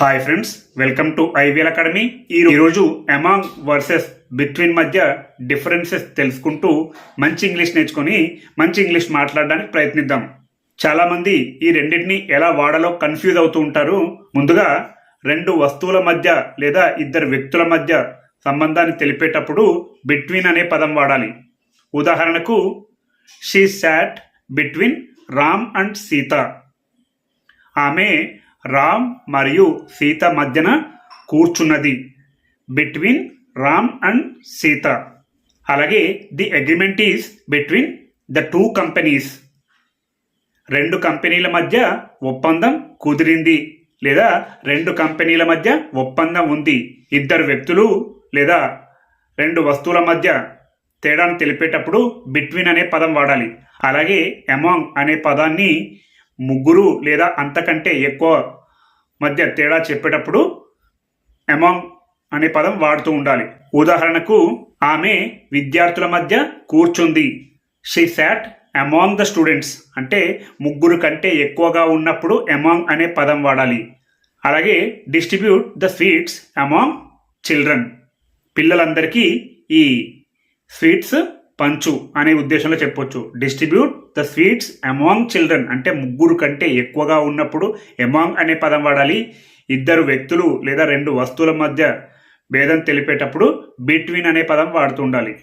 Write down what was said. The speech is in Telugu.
Hi friends welcome to IVL academy ఈ రోజు అమాంగ్ వర్సెస్ బిట్వీన్ మధ్య డిఫరెన్సెస్ తెలుసుకుంటూ మంచి ఇంగ్లీష్ నేర్చుకొని మంచి ఇంగ్లీష్ మాట్లాడడానికి ప్రయత్నిద్దాం. చాలామంది ఈ రెండింటిని ఎలా వాడాలో కన్ఫ్యూజ్ అవుతూ ఉంటారు. ముందుగా రెండు వస్తువుల మధ్య లేదా ఇద్దరు వ్యక్తుల మధ్య సంబంధాన్ని తెలిపేటప్పుడు బిట్వీన్ అనే పదం వాడాలి. ఉదాహరణకు she sat between Ram and Sita ఆమె రామ్ మరియు సీత మధ్యన కూర్చున్నది. Between Ram and Sita. అలాగే the agreement is between the two companies రెండు కంపెనీల మధ్య ఒప్పందం కుదిరింది లేదా రెండు కంపెనీల మధ్య ఒప్పందం ఉంది. ఇద్దరు వ్యక్తులు లేదా రెండు వస్తువుల మధ్య తేడాను తెలిపేటప్పుడు బిట్వీన్ అనే పదం వాడాలి. అలాగే అమాంగ్ అనే పదాన్ని ముగ్గురు లేదా అంతకంటే ఎక్కువ మధ్య తేడా చెప్పేటప్పుడు అమాంగ్ అనే పదం వాడుతూ ఉండాలి. ఉదాహరణకు ఆమె విద్యార్థుల మధ్య కూర్చుంది. She sat among the students అంటే ముగ్గురు కంటే ఎక్కువగా ఉన్నప్పుడు అమాంగ్ అనే పదం వాడాలి. అలాగే distribute the sweets among children పిల్లలందరికీ ఈ స్వీట్స్ పంచు అనే ఉద్దేశంలో చెప్పొచ్చు. Distribute the sweets among children అంటే ముగ్గురు కంటే ఎక్కువగా ఉన్నప్పుడు అమాంగ్ అనే పదం వాడాలి. ఇద్దరు వ్యక్తులు లేదా రెండు వస్తువుల మధ్య భేదం తెలిపేటప్పుడు బిట్వీన్ అనే పదం వాడుతుండాలి